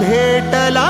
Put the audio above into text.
भेटला